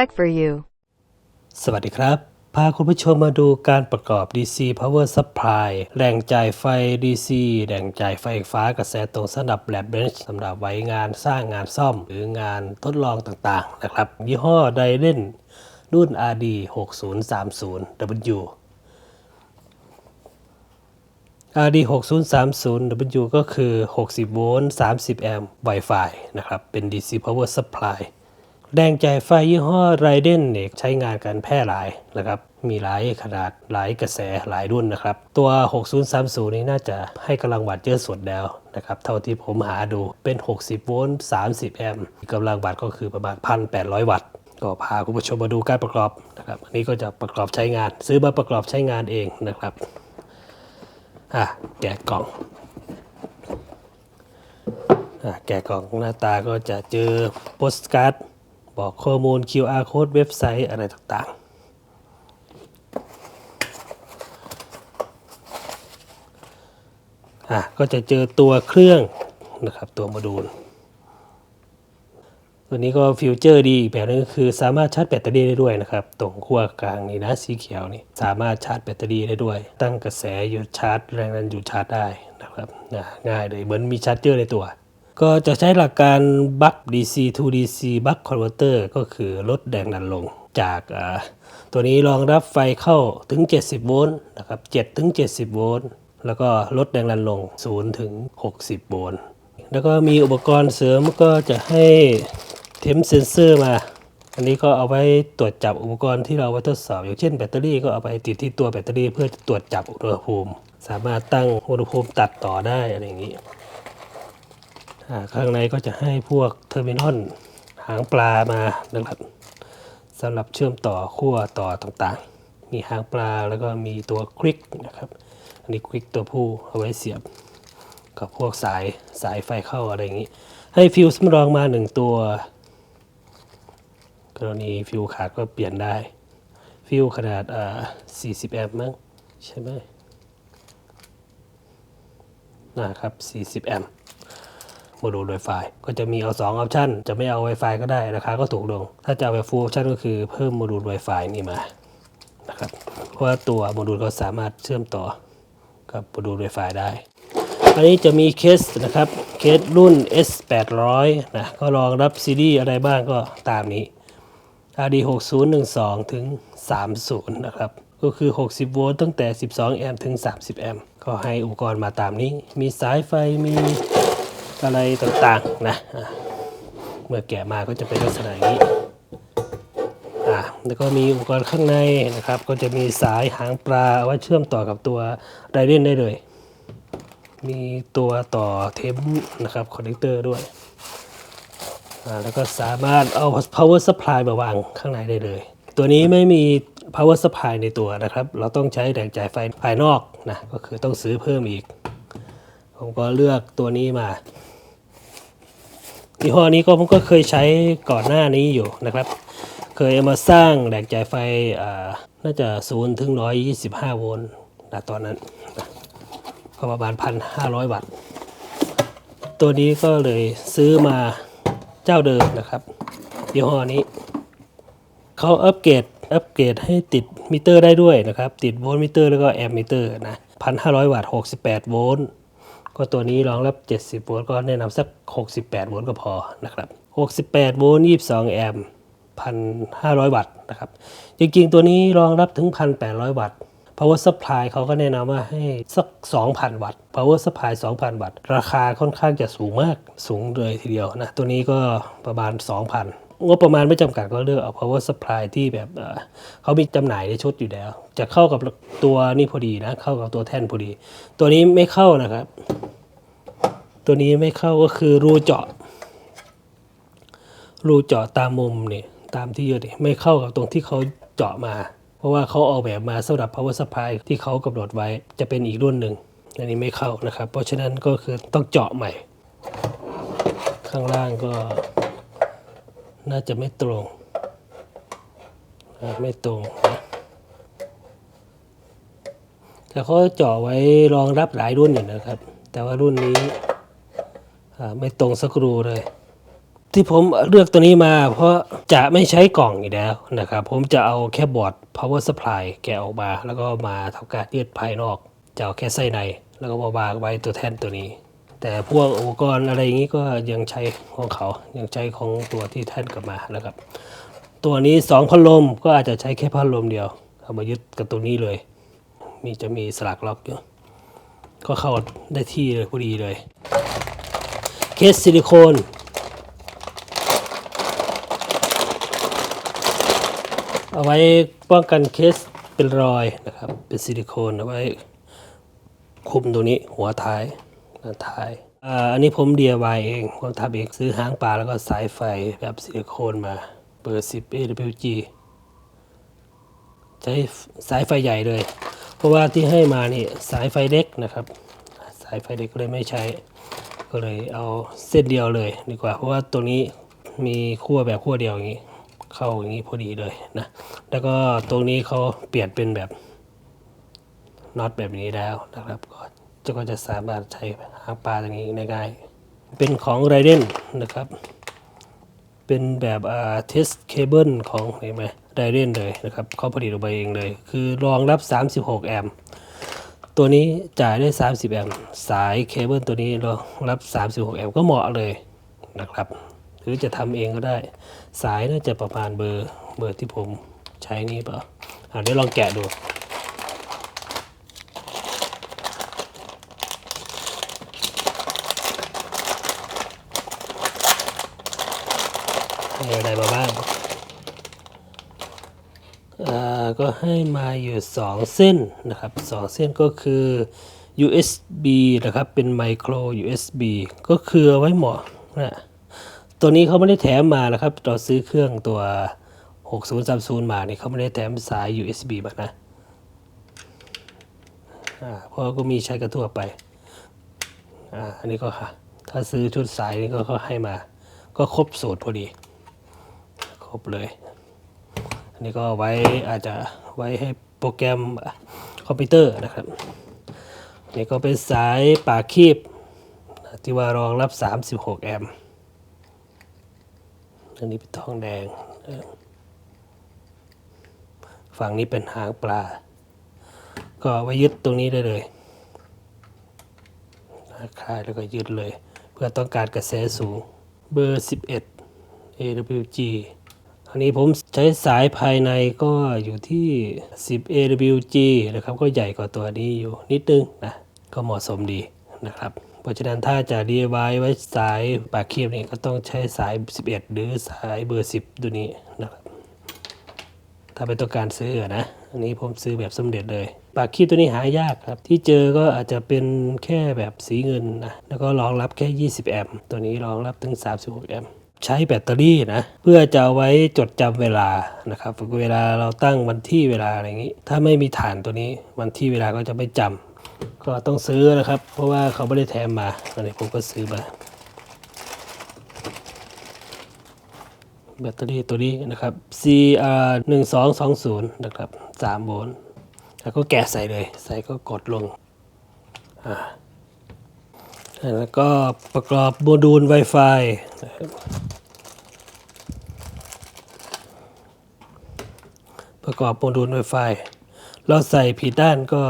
check for you. สวัสดีครับ พาคุณผู้ชมมาดูการประกอบ DC Power Supply แหล่งจ่ายไฟ DC แหล่งจ่ายไฟฟ้ากระแสตรงสำหรับแลบเบนช์สำหรับไว้งานสร้างงานซ่อม หรืองานทดลองต่างๆ นะครับ ยี่ห้อไดเ e นรุ่น RD 6030W RD 6030W ก็คือ 60 โวลต์ 30 แอมป์ Wi-Fi นะครับ เป็น DC Power Supply แรงจ่ายไฟยี่ห้อไรเดนเนี่ยใช้งานกันแพร่หลายนะครับ มีหลายขนาดหลายกระแสหลายรุ่นนะครับ ตัว 6030 นี้น่าจะให้กำลังวัตต์เยอะสุดแล้วนะครับ เท่าที่ผมหาดูเป็น 60 โวลต์ 30 แอมป์กำลังวัตต์ก็คือประมาณ 1,800 วัตต์ ก็พาคุณผู้ชมมาดูการประกอบนะครับ อันนี้ก็จะประกอบใช้งาน ซื้อมาประกอบใช้งานเองนะครับอะแกะกล่องอะแกะกล่องหน้าตาก็จะเจอโปสการ์ด บอกข้อมูล QR code เว็บไซต์อะไรต่างๆอะก็จะเจอตัวเครื่องนะครับตัวโมดูล ตัวนี้ก็ฟิวเจอร์ดีอีกแบบนึงก็คือสามารถชาร์จแบตเตอรี่ได้ด้วยนะครับ ตรงขั้วกลางนี่นะสีเขียวนี่สามารถชาร์จแบตเตอรี่ได้ด้วย ตั้งกระแสหยุดชาร์จแรงดันหยุดชาร์จได้นะครับนะง่ายเลยเหมือนมีชาร์จเจอร์ในตัว ก็จะใช้หลักการบัค DC to DC buck converter ก็คือลดแรงดันลงจากตัวนี้รองรับไฟเข้าถึง 70 โวลต์นะครับ7ถึง 70 โวลต์แล้วก็ลดแรงดันลง 0 ถึง 60 โวลต์แล้วก็มีอุปกรณ์เสริมก็จะให้เทมเซนเซอร์มา อันนี้ก็เอาไว้ตรวจจับอุปกรณ์ที่เราไว้ทดสอบ อย่างเช่นแบตเตอรี่ก็เอาไปติดที่ตัวแบตเตอรี่เพื่อตรวจจับอุณหภูมิ สามารถตั้งอุณหภูมิตัดต่อได้อะไรอย่างนี้ ข้างในก็จะให้พวกเทอร์มินอลหางปลามานะครับสำหรับเชื่อมต่อขั้วต่อต่างๆ มีหางปลาแล้วก็มีตัวคลิกนะครับ อันนี้คลิกตัวผู้เอาไว้เสียบ กับพวกสายสายไฟเข้าอะไรอย่างนี้ ให้ฟิวส์สำรองมาหนึ่งตัวกรณีฟิวขาดก็เปลี่ยนได้ ฟิวขนาดอ่า40 แอมป์มั้งใช่ไหมนะครับ 40 แอมป์ โมดูล Wi-Fi ก็จะมีเอา 2 ออปชันจะไม่เอา Wi-Fi ก็ได้ราคาก็ถูกลง ถ้าจะเอาแบบ full option ก็คือเพิ่มโมดูล Wi-Fi นี่มานะครับเพราะว่าตัวโมดูลก็สามารถเชื่อมต่อกับโมดูล Wi-Fi ได้ อันนี้จะมีเคสนะครับเคสรุ่น S800 นะก็รองรับซีดีอะไรบ้างก็ตามนี้ RD 6012 ถึง 30 นะครับก็คือ 60 โวลต์ตั้งแต่ 12 แอมป์ถึง 30 แอมป์ก็ให้อุปกรณ์มาตามนี้ มีสายไฟ มี อะไรต่างๆนะะเมื่อแกะมาก็จะเป็นลักษณะอย่างนี้อะแล้วก็มีอุปกรณ์ข้างในนะครับ ก็จะมีสายหางปลาเอาไว้เชื่อมต่อกับตัวไดเรนได้เลย มีตัวต่อเทมนะครับคอนเนคเตอร์ด้วยอ่าแล้วก็สามารถเอา power supply มาวางข้างในได้เลย ตัวนี้ไม่มี power supply ในตัวนะครับ เราต้องใช้แรงจ่ายไฟภายนอกนะก็คือต้องซื้อเพิ่มอีก ผมก็เลือกตัวนี้มา ยี่ห้อนี้ก็ผมก็เคยใช้ก่อนหน้านี้อยู่นะครับ เคยเอามาสร้างแรงจ่ายไฟอ่าน่าจะ0ถึง125โวลต์นะตอนนั้นก็ประมาณ1,500วัตต์ ตัวนี้ก็เลยซื้อมาเจ้าเดิมนะครับยี่ห้อนี้เขาอัปเกรดอัปเกรดให้ติดมิเตอร์ได้ด้วยนะครับ ติดโวลต์มิเตอร์แล้วก็แอมมิเตอร์นะ1,500วัตต์68โวลต์ ก็ตัวนี้รองรับ 70 โวลต์ก็แนะนำสัก 68 โวลต์ก็พอนะครับ 68 โวลต์ 22 แอมป์ 1,500 วัตต์นะครับ จริงๆ ตัวนี้รองรับถึง 1,800 วัตต์ power supply เขาก็แนะนำว่าให้สัก 2,000 วัตต์ power supply 2,000 วัตต์ ราคาค่อนข้างจะสูงมาก สูงเลยทีเดียวนะ ตัวนี้ก็ประมาณ 2,000งบประมาณไม่จำกัดก็เลือกเอา power supply ที่แบบเเขามีจำหน่ายในชุดอยู่แล้ว จะเข้ากับตัวนี่พอดีนะ เข้ากับตัวแท่นพอดี ตัวนี้ไม่เข้านะครับ ตัวนี้ไม่เข้าก็คือรูเจาะ รูเจาะตามมุมนี่ตามที่ยืดนี่ไม่เข้ากับตรงที่เขาเจาะมา เพราะว่าเขาออกแบบมาสำหรับ power supply ที่เขากำหนดไว้จะเป็นอีกรุ่นหนึ่งอันนี้ไม่เข้านะครับ เพราะฉะนั้นก็คือต้องเจาะใหม่ ข้างล่างก็น่าจะไม่ตรง ไม่ตรงนะแต่เขาเจาะไว้รองรับหลายรุ่นอยู่นะครับ แต่ว่ารุ่นนี้ ไม่ตรงสกรูเลย ที่ผมเลือกตัวนี้มา เพราะจะไม่ใช้กล่องอีกแล้วนะครับผมจะเอาแค่บอร์ด power supply แกะออกมา แล้วก็มาทำการยืดภายนอก จะเอาแค่ไส้ใน แล้วก็มาวางไว้ตัวแท่นตัวนี้ แต่พวกอุปกรณ์อะไรอย่างนี้ก็ยังใช้ของเขายังใช้ของตัวที่แท่นกลับมานะครับ ตัวนี้สองพัดลมก็อาจจะใช้แค่พัดลมเดียวเอามายึดกับตัวนี้เลย มีจะมีสลักล็อกอยู่ก็เข้าได้ที่เลยพอดีเลย เคสซิลิโคนเอาไว้ป้องกันเคสเป็นรอยนะครับ เป็นซิลิโคนเอาไว้คุมตรงนี้หัวท้ายด้าท้ายอ,าอันนี้ผม DIY เองผมทำเองซื้อหางปลาแล้วก็สายไฟแบบซิลิโคนมาเบอร์10 AWG ใช้สายไฟใหญ่เลย เพราะว่าที่ให้มานี่สายไฟเล็กนะครับ สายไฟเล็กก็เลยไม่ใช้ ก็เลยเอาเส้นเดียวเลยดีกว่า เพราะว่าตัวนี้มีขั้วแบบขั้วเดียวอย่างนี้ เข้าอย่างนี้พอดีเลยนะ แล้วก็ตรงนี้เขาเปลี่ยนเป็นแบบน็อตแบบนี้แล้วนะครับ ก็จะก็จะสามารถใช้หางปลาตรงนี้ได้ง่ายเป็นของไรเดนนะครับ เป็นแบบอ่าเทสเคเบิลของเห็นไหมไดเรนเลยนะครับเขาผลิตออกมาเองเลย คือรองรับ 36 แอมป์ ตัวนี้จ่ายได้ 30 แอมป์สายเคเบิลตัวนี้เรารับ 36 แอมป์ก็เหมาะเลยนะครับ หรือจะทำเองก็ได้ สายน่าจะประมาณเบอร์เบอร์ที่ผมใช้นี้เปล่าเดี๋ยวลองแกะดู มีอะไรมาบ้าง อ่า ก็ให้มาอยู่ 2 เส้นนะครับ2เส้นก็คือ USB นะครับ เป็น micro USB ก็คือไว้เหมาะนะตัวนี้เขาไม่ได้แถมมานะครับ เราซื้อเครื่องตัว 6030 มาเนี่ยเขาไม่ได้แถมสาย USB มานะเพราะก็มีใช้กันทั่วไปอ่าอันนี้ก็ค่ะ ถ้าซื้อชุดสายนี่ก็เขาให้มา ก็ครบสูตรพอดี ครบเลย นนี้ก็ไว้อาจจะไว้ให้โปรแกรมคอมพิวเตอร์นะครับนนี้ก็เป็นสายปากคีบที่ว่ารองรับ 36 แอมป์อันนี้เป็นทองแดง ฝั่งนี้เป็นหางปลา ก็ไว้ยึดตรงนี้ได้เลยคลายแล้วก็ยึดเลย เพื่อต้องการกระแสสูง เบอร์ 11 AWG อันนี้ผมใช้สายภายในก็อยู่ที่ 10 AWG นะครับ ก็ใหญ่กว่าตัวนี้อยู่นิดนึงนะ ก็เหมาะสมดีนะครับ เพราะฉะนั้นถ้าจะ DIY ไว้สายปากคีบนี่ก็ต้องใช้สาย 11 หรือสายเบอร์ 10 ตัวนี้นะครับ ถ้าเป็นต้องการซื้อนะ อันนี้ผมซื้อแบบสำเร็จเลย ปากคีบตัวนี้หายากครับ ที่เจอก็อาจจะเป็นแค่แบบสีเงินนะ แล้วก็รองรับแค่ 20 แอมป์ ตัวนี้รองรับถึง 36 แอมป์ ใช้แบตเตอรี่นะเพื่อจะเอาไว้จดจำเวลานะครับเวลาเราตั้งวันที่เวลาอะไรอย่างนี้ ถ้าไม่มีฐานตัวนี้วันที่เวลาก็จะไม่จำก็ต้องซื้อนะครับ เพราะว่าเขาไม่ได้แถมมาอันนี้ผมก็ซื้อมา แบตเตอรี่ตัวนี้นะครับ CR 1 2 2 0นะครับ3โวลต์แล้วก็แกะใส่เลย ใส่ก็กดลงอ่าแล้วก็ประกอบโมดูล Wi-Fi นะครับ ประกอบโมดูล Wi-Fi เราใส่ผิดด้านก็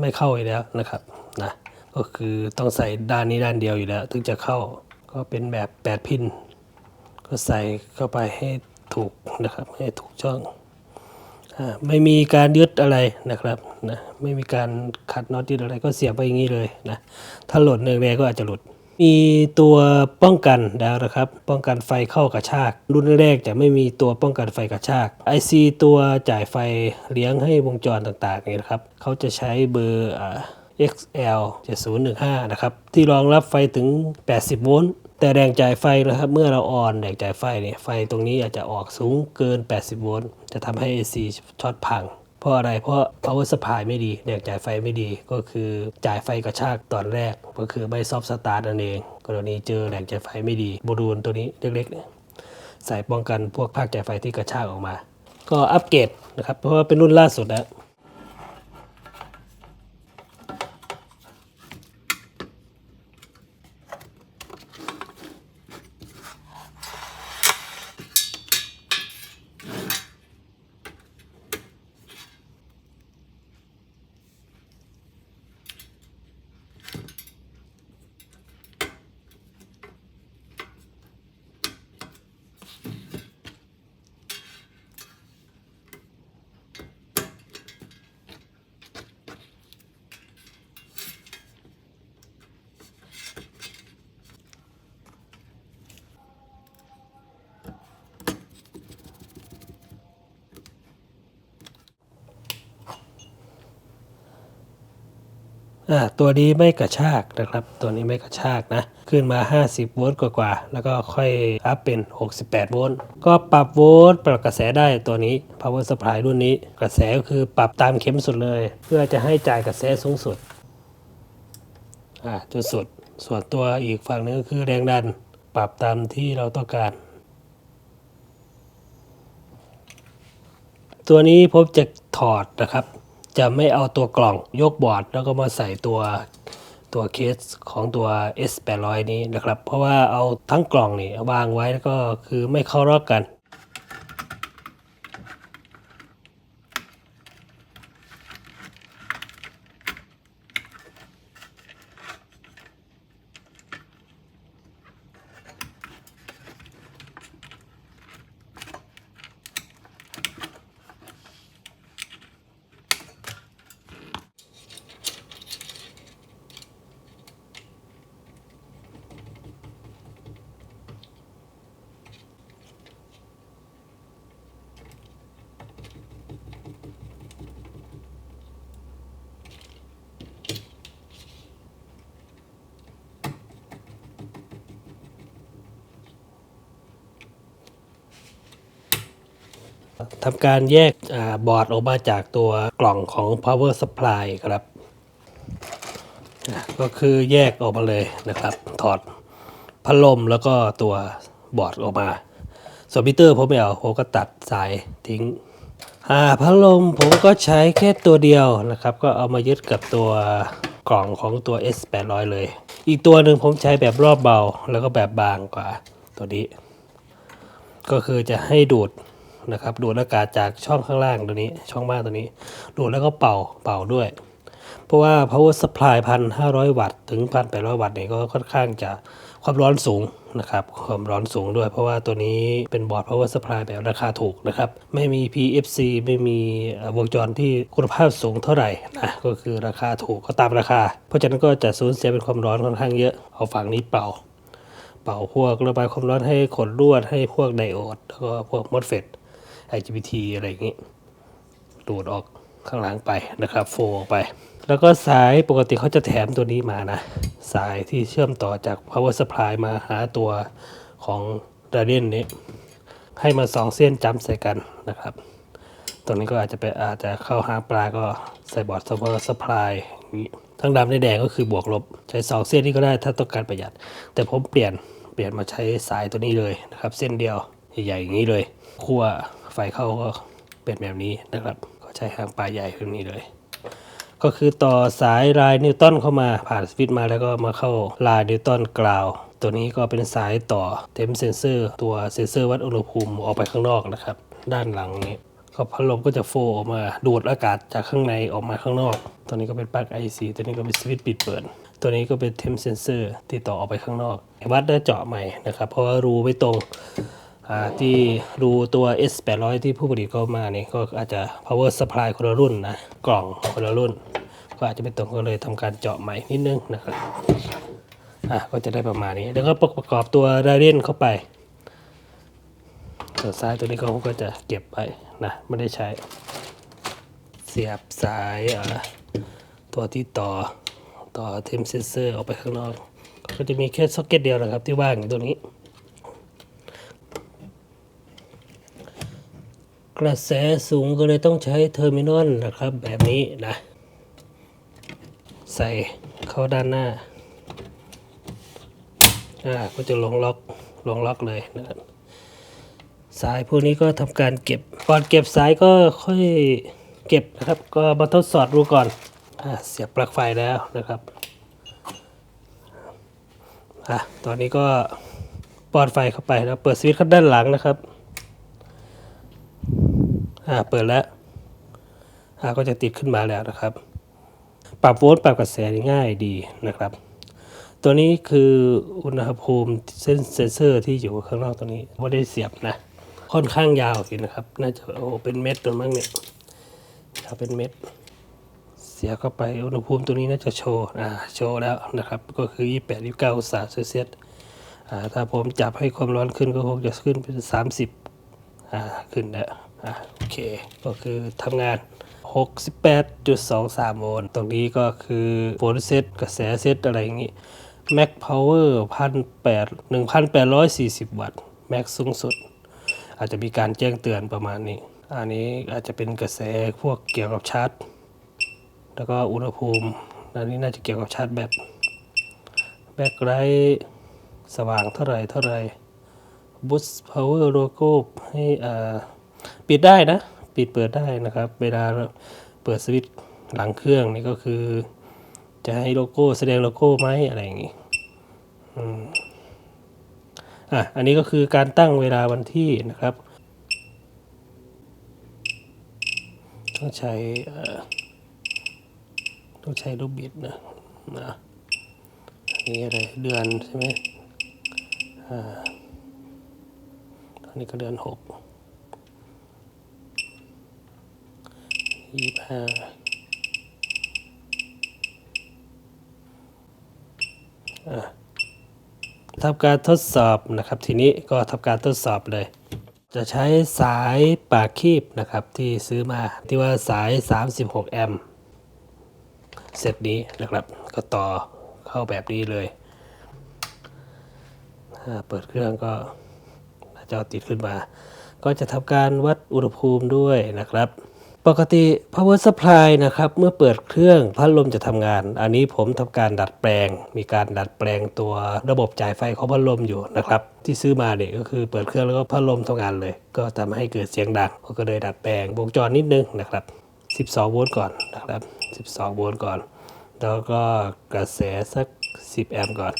ไม่เข้าอีกแล้วนะครับนะก็คือต้องใส่ด้านนี้ด้านเดียวอยู่แล้ว ถึงจะเข้าก็เป็นแบบ 8 พิน ก็ใส่เข้าไปให้ถูกนะครับให้ถูกช่องอไม่มีการยึดอะไรนะครับนะไม่มีการขัดน็อตยึดอะไรก็เสียบไปอย่างนี้เลยนะถ้าหล่นแรงๆก็อาจจะหลุด มีตัวป้องกันแล้วนะครับ ป้องกันไฟเข้ากระชาก รุ่นแรกจะไม่มีตัวป้องกันไฟกระชาก IC ตัวจ่ายไฟเลี้ยงให้วงจรต่างๆนี่นะครับ เขาจะใช้เบอร์ XL 7015 นะครับ ที่รองรับไฟถึง 80 โวลต์แต่แรงจ่ายไฟนะครับ เมื่อเราออนแรงจ่ายไฟเนี่ยไฟตรงนี้อาจจะออกสูงเกิน 80 โวลต์จะทำให้ AC ช็อตพัง ราะอะไร เพราะ power supply ไม่ดีแรงจ่ายไฟไม่ดี ก็คือจ่ายไฟกระชากตอนแรก ก็คือไม่ซอฟสตาร์ทนั่นเอง กรณีเจอแรงจ่ายไฟไม่ดีโมดูลตัวนี้เล็กๆเนี่ยใส่ป้องกันพวกภาคจ่ายไฟที่กระชากออกมา ก็อัปเกรดนะครับ เพราะว่าเป็นรุ่นล่าสุดแล้ว ตัวนี้ไม่กระชากนะครับ ตัวนี้ไม่กระชากนะ ขึ้นมา 50 โวลต์กว่าๆแล้วก็ค่อยอัพเป็น 68 โวลต์ก็ปรับโวลต์ปรับกระแสได้ตัวนี้ power supply รุ่นนี้ กระแสก็คือปรับตามเข็มสุดเลย เพื่อจะให้จ่ายกระแสสูงสุดอ่าจุดสุด ส่วนตัวอีกฝั่งนึงก็คือแรงดัน ปรับตามที่เราต้องการ ตัวนี้ผมจะถอดนะครับ จะไม่เอาตัวกล่องยกบอร์ด แล้วก็มาใส่ตัวตัวเคสของตัว S800 นี้นะครับ เพราะว่าเอาทั้งกล่องนี่วางไว้แล้วก็คือไม่เข้ารอบกัน ทำการแยกอบอร์ดออกมาจากตัวกล่องของ power supply ครับ ก็คือแยกออกมาเลยนะครับ ถอดพัดลมแล้วก็ตัวบอร์ดออกมาส่วนมิเตอร์ผมไม่เอาผมก็ตัดสายทิ้งอ่าพัดลมผมก็ใช้แค่ตัวเดียวนะครับ ก็เอามายึดกับตัวกล่องของตัว S800 เลย อีกตัวหนึ่งผมใช้แบบรอบเบาแล้วก็แบบบางกว่าตัวนี้ ก็คือจะให้ดูด นะครับดูดอากาศจากช่องข้างล่างตัวนี้ ช่องบ้านตัวนี้ ดูดแล้วก็เป่าเป่าด้วย เพราะว่า power supply พันห้าร้อยวัตต์ถึงพันแปดร้อยวัตต์เนี่ยก็ค่อนข้างจะความร้อนสูงนะครับความร้อนสูงด้วย เพราะว่าตัวนี้เป็นบอร์ด power supply แบบราคาถูกนะครับ ไม่มี PFC ไม่มีวงจรที่คุณภาพสูงเท่าไหร่นะก็คือราคาถูกก็ตามราคา เพราะฉะนั้นก็จะสูญเสียเป็นความร้อนค่อนข้างเยอะเอาฝั่งนี้เป่า เป่าพวกระบายความร้อนให้ขนลวดให้พวกไดโอดแล้วก็พวกมอสเฟต IGBT อะไรอย่างนี้ดูดออกข้างหลังไปนะครับ โฟออกไป แล้วก็สายปกติเขาจะแถมตัวนี้มานะ สายที่เชื่อมต่อจาก power supply มาหาตัวของ r a d i a n นี้ ให้มาสองเส้นจำใส่กันนะครับ ตรงนี้ก็อาจจะไปอาจจะเข้าหาปลาก็ใส่บอร์ด power supply อย่างนี้ทั้งดำและแดงก็คือบวกลบ ใช้สองเส้นนี้ก็ได้ถ้าต้องการประหยัด แต่ผมเปลี่ยนเปลี่ยนมาใช้สายตัวนี้เลยนะครับ เส้นเดียวใหญ่ๆอย่างนี้เลยขั้ว ไฟเข้าก็เป็นแบบนี้นะครับ ก็ใช้หางปลาใหญ่แบบนี้เลย ก็คือต่อสายลายนิวตันเข้ามาผ่านสวิตช์มาแล้วก็มาเข้าลายนิวตันกราวตัวนี้ก็เป็นสายต่อเทมเซนเซอร์ ตัวเซนเซอร์วัดอุณหภูมิออกไปข้างนอกนะครับ ด้านหลังนี้ก็พัดลมก็จะโฟออกมาดูดอากาศจากข้างในออกมาข้างนอก ตัวนี้ก็เป็นปลั๊ก IC ตัวนี้ก็เป็นสวิตช์ปิดเปิด ตัวนี้ก็เป็นเทมเซนเซอร์ที่ต่อออกไปข้างนอก วัดได้เจาะใหม่นะครับ เพราะว่ารูไม่ตรง ที่รูตัว S800 ที่ผู้ผลิตเขามาเนี่ยก็อาจจะ power supply คนละรุ่นนะกล่องคนละรุ่น ก็อาจจะไม่ตรงก็เลยทำการเจาะใหม่นิดนึงนะครับอะก็จะได้ประมาณนี้แล้วก็ประกอบตัวไดเรนเข้าไปส่วนซ้ายตัวนี้ก็ผมก็จะเก็บไว้นะไม่ได้ใช้ เสียบสายตัวที่ต่อต่อเทมเซนเซอร์ออกไปข้างนอก ก็จะมีแค่ซ็อกเก็ตเดียวนะครับที่ว่างอยู่ตรงนี้ กระแสสูงก็เลยต้องใช้เทอร์มินอลนะครับ แบบนี้นะ ใส่เข้าด้านหน้าอ่าก็จะลงล็อกลงล็อกเลยนะครับสายพวกนี้ก็ทำการเก็บก่อนเก็บสายก็ค่อยเก็บนะครับ ก็มาทดสอบดูก่อนอ่าเสียบปลั๊กไฟแล้วนะครับอะตอนนี้ก็ปอนไฟเข้าไปแล้วเปิดสวิตช์ข้างด้านหลังนะครับ อ่าเปิดแล้วอ่าก็จะติดขึ้นมาแล้วนะครับ ปรับโวลต์ปรับกระแสง่ายดีนะครับ ตัวนี้คืออุณหภูมิเส้นเซนเซอร์ที่อยู่ข้างนอกตัวนี้ไม่ได้เสียบนะค่อนข้างยาวสินะครับ น่าจะโอ้เป็นเม็ดตัวมั้งเนี่ยถ้าเป็นเม็ด เสียบเข้าไปอุณหภูมิตัวนี้น่าจะโชว์อ่าโชว์แล้วนะครับ ก็คือ 28 29องศาเซลเซียสอ่าถ้าผมจับให้ความร้อนขึ้นก็คงจะขึ้นเป็น 30อ่าขึ้นแล้ว อ่าโอเค ก็คือทำงาน 68.23 โวลต์ ตรงนี้ก็คือโวลต์เซตกระแสเซตอะไรอย่างงี้ Max Power 18 1840 วัตต์ Max สูงสุด อาจจะมีการแจ้งเตือนประมาณนี้ อันนี้อาจจะเป็นกระแสพวกเกี่ยวกับชาร์จ แล้วก็อุณหภูมิ อันนี้น่าจะเกี่ยวกับชาร์จแบต แบ็คไลท์สว่างเท่าไหรเท่าไหร Boost Power โลโก้ให้อ่า ปิดได้นะ ปิดเปิดได้นะครับ เวลาเปิดสวิตช์หลังเครื่องนี่ก็คือ จะให้โลโก้แสดงโลโก้ไหมอะไรอย่างงี้อะอันนี้ก็คือการตั้งเวลาวันที่นะครับต้องใช้ต้องใช้ลูกบิดนะนะอันนี้อะไรเดือนใช่ไหมอ่าอันนี้ก็เดือนหก ยี่ห้าทำการทดสอบนะครับทีนี้ก็ทำการทดสอบเลย จะใช้สายปากคีบนะครับที่ซื้อมาที่ว่าสาย 36 แอมป์เซตนี้นะครับ ก็ต่อเข้าแบบนี้เลยถ้าเปิดเครื่องก็จอติดขึ้นมา ก็จะทำการวัดอุณหภูมิด้วยนะครับ ปกติ power supply นะครับ เมื่อเปิดเครื่องพัดลมจะทำงาน อันนี้ผมทำการดัดแปลง มีการดัดแปลงตัวระบบจ่ายไฟของพัดลมอยู่นะครับ ที่ซื้อมาเนี่ยก็คือเปิดเครื่องแล้วก็พัดลมทำงานเลย ก็ทำให้เกิดเสียงดังก็เลยดัดแปลงวงจรนิดนึงนะครับ 12 โวลต์ก่อนนะครับ 12 โวลต์ก่อน แล้วก็กระแสสัก 10 แอมป์ก่อน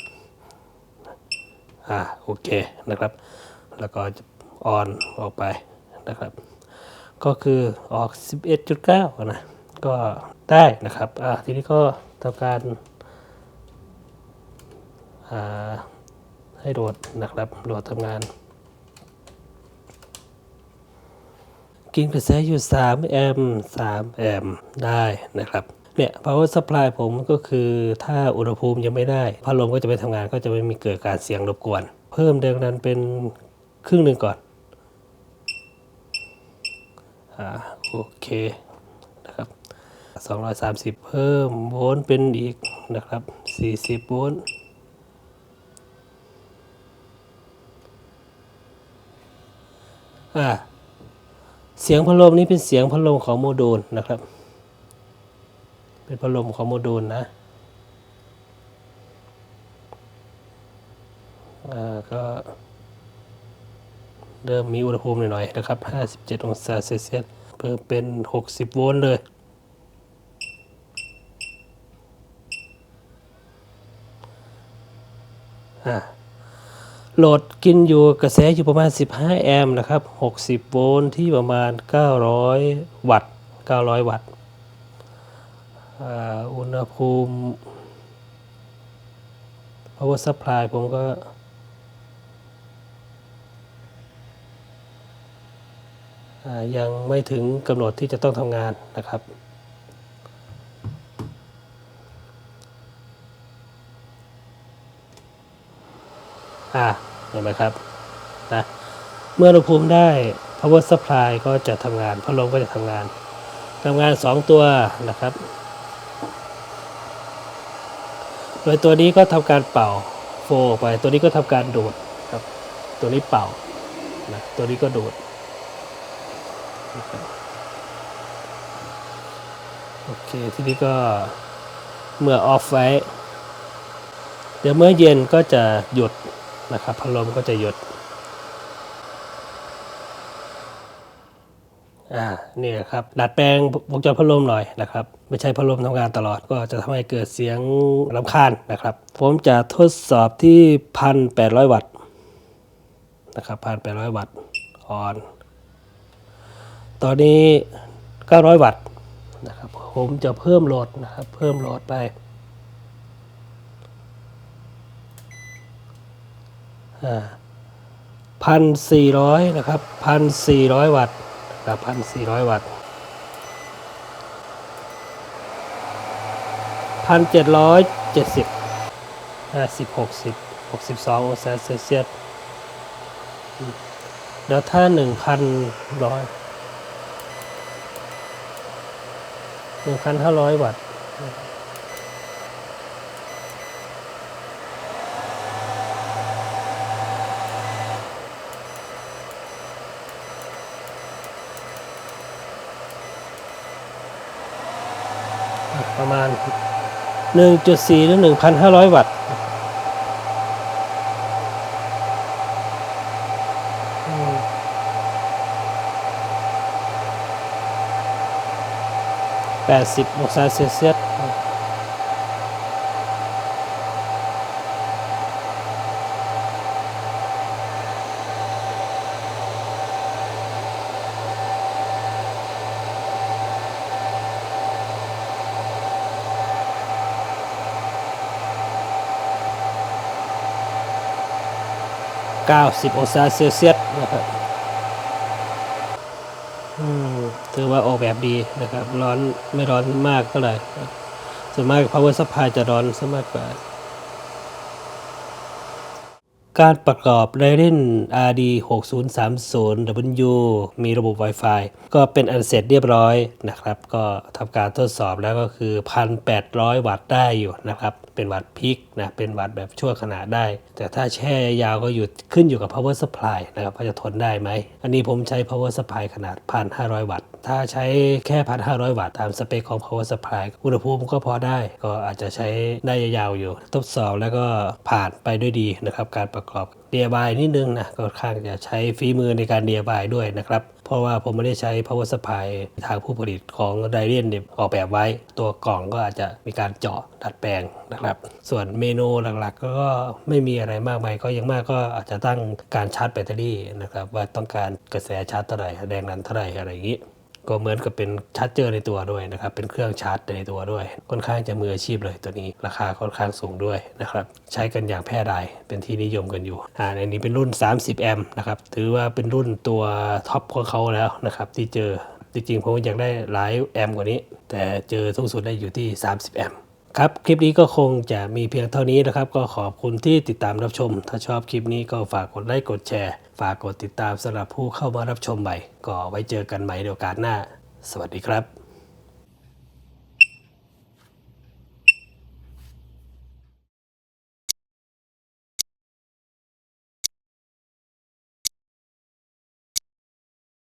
อ่าโอเคนะครับ แล้วก็ออนออกไปนะครับ ก็คือออก 11.9 นะ ก็ได้นะครับอ่าทีนี้ก็ทำการาให้โหลดนะครับโหลดทำงานกินกระแสอยู่ 3 แอมป์3แอมป์ได้นะครับเนี่ย power supply ผมก็คือถ้าอุณหภูมิยังไม่ได้ พัดลมก็จะไม่ทำงานก็จะไม่มีเกิดการเสียงรบกวน เพิ่มแรงดันเป็นครึ่งหนึ่งก่อน อ่าโอเคนะครับ230 เพิ่มโวลต์เป็นอีกนะครับ 40 โวลต์อ่าเสียงพัดลมนี้เป็นเสียงพัดลมของโมดูลนะครับ เป็นพัดลมของโมดูลนะอ่าก็ เริ่มมีอุณหภูมิหน่อยๆนะครับ 57 องศาเซลเซียสเพิ่มเป็น 60 โวลต์เลยโหลดกินอยู่กระแสอยู่ประมาณ 15 แอมป์นะครับ 60 โวลต์ที่ประมาณ 900 วัตต์ 900 วัตต์อุณหภูมิ power supply ผมก็ อ่า ยังไม่ถึงกำหนดที่จะต้องทำงานนะครับ อ่าเห็นไหมครับนะเมื่ออุณหภูมิได้ power supply ก็จะทำงานพัดลมก็จะทำงานทำงาน 2 ตัวนะครับ โดยตัวนี้ก็ทำการเป่าโฟออกไป ตัวนี้ก็ทำการดูดครับ ตัวนี้เป่านะตัวนี้ก็ดูด โอเค ทีนี้ก็เมื่อออฟไว้ เดี๋ยวเมื่อเย็นก็จะหยุดนะครับพัดลมก็จะหยุดอ่า นี่ครับ ดัดแปลงวงจรพัดลมหน่อยนะครับ ไม่ใช่พัดลมทำงานตลอด ก็จะทำให้เกิดเสียงรำคาญนะครับ ผมจะทดสอบที่ 1,800 วัตต์นะครับ 1,800 วัตต์ออน ตอนนี้ 900 วัตต์นะครับผมจะเพิ่มโหลดนะครับเพิ่มโหลดไปพันสี่ร้อยนะครับพันสี่ร้อยวัตต์นะครับพันสี่ร้อยวัตต์พันเจ็ดร้อยเจ็ดสิบห้าสิบหกสิบหกสิบสององศาเซลเซียสอืมแล้วถ้าหนึ่งพันร้อย 1,500วัตต์ประมาณ 1.4 หรือ 1,500 วัตต์ 80 องศาเซลเซียส90 องศาเซลเซียสนะครับ อืม ถือว่าออกแบบดีนะครับ ร้อนไม่ร้อนมากเท่าไหร่ส่วนมาก power supply จะร้อนซะมากกว่า การประกอบ Radeon RD 6030W มีระบบ Wi-Fi ก็เป็นอันเสร็จเรียบร้อยนะครับ ก็ทำการทดสอบแล้วก็คือ 1,800 วัตต์ได้อยู่นะครับ เป็นวัตต์พีคนะเป็นวัตต์แบบชั่วขณะได้ แต่ถ้าแช่ยาวก็อยู่ขึ้นอยู่กับ power supply นะครับว่าจะทนได้ไหม อันนี้ผมใช้ power supply ขนาด 1,500 วัตต์ ถ้าใช้แค่ 1,500 วัตต์ตามสเปคของ power supply อุณหภูมิก็พอได้ ก็อาจจะใช้ได้ยาวอยู่ ทดสอบแล้วก็ผ่านไปด้วยดีนะครับ การประกอบ DIY นิดนึงนะก็ค่อนข้างจะใช้ฝีมือในการ DIY ด้วยนะครับ เพราะว่าผมไม่ได้ใช้ power supply ทางผู้ผลิตของไดเรียนออกแบบไว้ ตัวกล่องก็อาจจะมีการเจาะดัดแปลงนะครับ ส่วนเมนูหลักๆ ก็ไม่มีอะไรมากมายก็ยังมากก็อาจจะตั้งการชาร์จแบตเตอรี่นะครับว่าต้องการกระแสชาร์จเท่าไหร่แรงดันเท่าไหร่อะไรอย่างนี้ ก็เหมือนกับเป็นชาร์จเจอร์ในตัวด้วยนะครับ เป็นเครื่องชาร์จในตัวด้วย ค่อนข้างจะมืออาชีพเลยตัวนี้ ราคาค่อนข้างสูงด้วยนะครับ ใช้กันอย่างแพร่หลาย เป็นที่นิยมกันอยู่ อ่าในนี้เป็นรุ่น 30 แอมป์นะครับ ถือว่าเป็นรุ่นตัวท็อปของเขาแล้วนะครับที่เจอ จริงๆผมอยากได้หลายแอมป์กว่านี้ แต่เจอสูงสุดได้อยู่ที่ 30 แอมป์ ครับ คลิปนี้ก็คงจะมีเพียงเท่านี้นะครับ ก็ขอบคุณที่ติดตามรับชม ถ้าชอบคลิปนี้ก็ฝากกดไลค์กดแชร์ ฝากกดติดตามสำหรับผู้เข้ามารับชมใหม่ ก็ไว้เจอกันใหม่ในโอกาสหน้า สวัสดีครับ